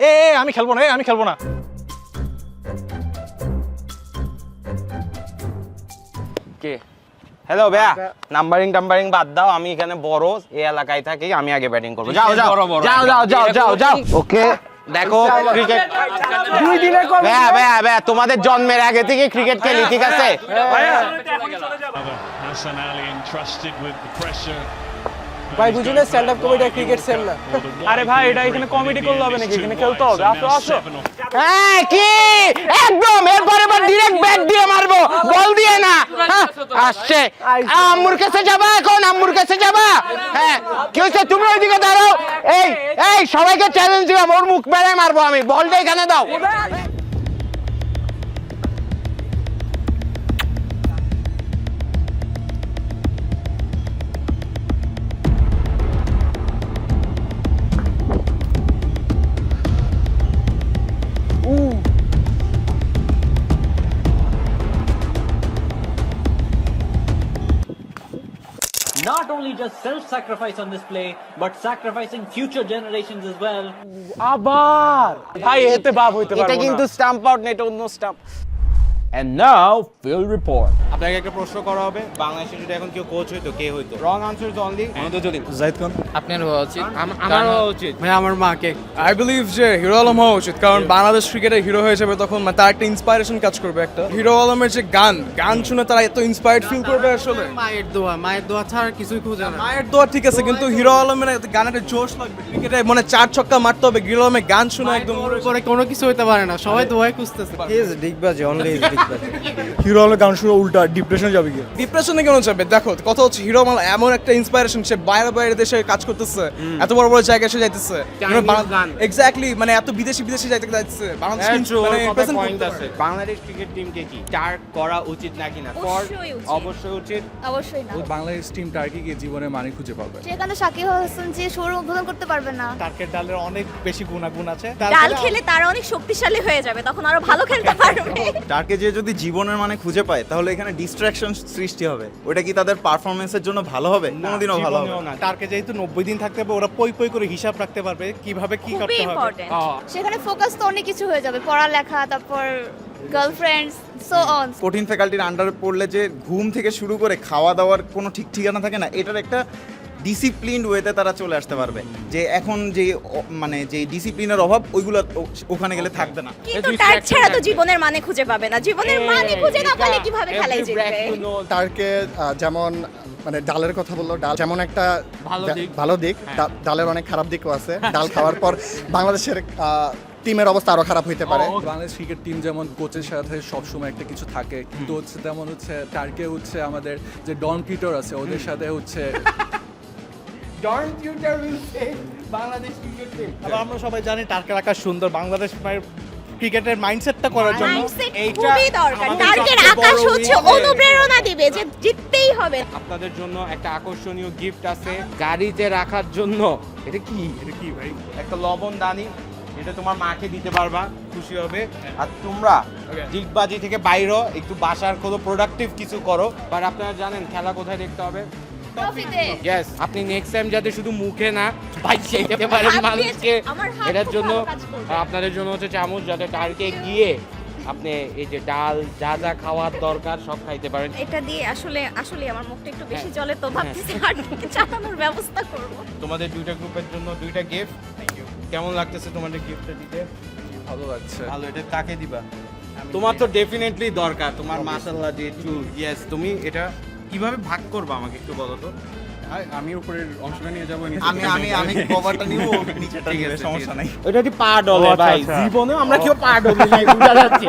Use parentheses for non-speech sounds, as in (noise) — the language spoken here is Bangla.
এ এ, আমি খেলব না এ, আমি খেলব না। কে? হ্যালো ভাইয়া। নাম্বারিং টাম্বারিং বাদ দাও আমি এখানে বড় এই এলাকায় থাকি আমি আগে ব্যাটিং করব। যাও যাও। যাও যাও যাও যাও যাও। ওকে। দেখো ক্রিকেট দুই দিনে কম ভাইয়া ভাইয়া ভাইয়া তোমাদের জন্মের আগে থেকে ক্রিকেট খেলি ঠিক আছে? Another ভাই বুঝি না stand up comedy cricket same না। আরে ভাই এটা এখানে কমেডি করলে হবে নাকি? এখানে খেলতে হবে। আসো আসো। হ্যাঁ কি? একদম! এরপর এবার ডিরেক্ট ব্যাট দিয়ে মারবো। বল দিয়ে না। হ্যাঁ, আসছে। আম্মুর কাছে যাবা এখন আম্মুর কাছে যাবা। হ্যাঁ কি হচ্ছে তুমি ওইদিকে দাঁড়াও। এই এই সবাইকে চ্যালেঞ্জ দিলাম। ওর মুখ বেড়ে মারবো আমি। বলটা এখানে দাও। Not only just self-sacrifice on this play, but sacrificing future generations as well. আবার ভাই এতে বাপ হইতে এটা পারবো কিন্তু না স্টাম্প আউট না এটা অন্য stump And now, field report. আপনাকে একটা প্রশ্ন করা হবে বাংলাদেশে যদি এখন কেউ কোচ হইতো কে হইতো wrong answer is only Jahid Khan. আপনার হওয়া উচিত। আমার হওয়া উচিত। ভাই আমার মাকে। আই বিলিভ যে হিরো আলম হওয়া উচিত কারণ বাংলাদেশ ক্রিকেটের হিরো হয়ে যাবে তখন মানে তার একটা ইন্সপায়ারেশন কাজ করবে একটা। হিরো আলমের যে গান গান শুনে তারা এত ইন্সপায়ার্ড ফিল করবে আসলে। মায়ের দোয়া মায়ের দোয়া ছাড়া কিছুই খুঁজে না। মায়ের দোয়া ঠিক আছে কিন্তু হিরো আলমের গানের একটা জোশ লাগবে। ক্রিকেটে মানে চার ছক্কা মারতে হবে হিরো আলমের গান শুনে একদম পরে কোনো কিছু হইতে পারে না সবাই দোয়াই খুঁজতেছে। ডিগবাজি অনলি হিরো গান শুনে উল্টা ডিপ্রেশন যাবে কি ডিপ্রেশনে কেন যাবে? দেখো কথা হচ্ছে হিরো মাল এমন একটা ইন্সপায়ারেশন সে বাইরে বাইরে দেশে কাজ করতেছে এত বড় বড় জায়গায় এসে যাইতেছে। এক্স্যাক্টলি মানে এত বিদেশি বিদেশি যাইতে যাইতেছে। বাংলাদেশ মানে পয়েন্ট আছে। বাংলাদেশ ক্রিকেট টিমকে কি চার করা উচিত নাকি না? অবশ্যই উচিত। অবশ্যই না। বাংলাদেশ টিম টার্কি গিয়ে জীবনে মানে খুঁজে পাবে। সেখানে সাকিব হাসান যে শোরুম উদ্বোধন করতে পারবে না। টার্কের ডালের অনেক বেশি গুণাগুণ আছে। ডাল খেলে তারা অনেক শক্তিশালী হয়ে যাবে তখন আরও ভালো খেলতে (laughs) পারবে। টার্কে যে যদি জীবনের মানে খুঁজে পায় তাহলে এখানে ডিস্ট্রাকশন সৃষ্টি হবে। ওটা কি তাদের পারফরমেন্সের জন্য ভালো হবে? কোনোদিনও ভালো হবে না। টার্কে যেহেতু নব্বই দিন থাকতে হবে ওরা পই পই করে হিসাব রাখতে পারবে কীভাবে কি করতে হবে। সেখানে ফোকাস তো অনেক কিছু হয়ে যাবে পড়ালেখা তারপর গার্লফ্রেন্ডস সো অন কঠিন ফ্যাকাল্টির আন্ডারে পড়লে যে ঘুম থেকে শুরু করে খাওয়া দাওয়ার কোনো ঠিক ঠিকানা থাকে না এটার একটা ডিসিপ্লিনড ওয়েতে তারা চলে আসতে পারবে। যে এখন যে মানে যে ডিসিপ্লিনের অভাব ওইগুলো ওখানে গেলে থাকবে না। কিন্তু তার ছাড়া তো জীবনের মানে খুঁজে পাবে না। জীবনের মানে খুঁজে না পেলে কীভাবে খেলায় জিতবে? টার্কে যেমন মানে ডালের কথা বলল ডাল যেমন একটা ভালো দিক। ভালো দিক ডালের অনেক খারাপ দিকও আছে। ডাল খাওয়ার পর বাংলাদেশের টিমের অবস্থা আরও খারাপ হইতে পারে। বাংলাদেশ ক্রিকেট টিম যেমন কোচের সাথে সবসময় একটা কিছু থাকে। কিন্তু হচ্ছে তেমন হচ্ছে টার্কে হচ্ছে আমাদের যে ডন পিটার আছে ওদের সাথে হচ্ছে (laughs) ডন টিউটার উইল বাংলাদেশ ক্রিকেট টিম আবার আমরা সবাই জানি টার্কের আকাশ সুন্দর বাংলাদেশ ক্রিকেটের মাইন্ডসেটটা করার জন্য এইটা খুবই দরকার। আমাদের টার্গেট আকাশ হচ্ছে অনুপ্রেরণা দিবে যে জিততেই হবে। আপনাদের জন্য একটা আকর্ষণীয় গিফট আছে গাড়িতে রাখার জন্য। এটা কি? এটা কি ভাই? একটা লবণ দানি এটা তোমার মাকে দিতে পারবা খুশি হবে। আর তোমরা ডিগবাজি থেকে বাইরো একটু বাসার কোনো প্রোডাক্টিভ কিছু করো। বাট আপনারা জানেন খেলা কোথায় দেখতে হবে? ট্রফিতে ইয়েস আপনি নেক্সট টাইম যাতে শুধু মুখে না ভাই পারেন মানুষকে এটার জন্য। আপনাদের জন্য হচ্ছে চামচ যাতে গিয়ে আপনি এই যে ডাল যা যা খাওয়ার দরকার সব খাইতে পারেন। এটা দিয়ে আসলে আসলে আমার মুখটা একটু বেশি চলে তো ভাবতেছি আর চালানোর ব্যবস্থা করব। তোমাদের দুইটা গ্রুপের জন্য দুইটা গিফট কেমন লাগতেছে তোমাদের গিফটটা দিতে? ভালো লাগছে। ভালো এটা কাকে দিবা? তোমার তো ডেফিনেটলি দরকার। তোমার মাশাআল্লাহ যে চুল। ইয়েস তুমি এটা কীভাবে ভাগ করব আমাকে একটু বলো তো? আমি উপরের অংশটা নিয়ে যাব আমি আমি আমি কভারটা নিব? নিচেটা নিয়ে সমস্যা নাই। ওটা কি পা ডলে ভাই। জীবনে আমরা কেউ পা ডলে নাই বুঝা যাচ্ছে।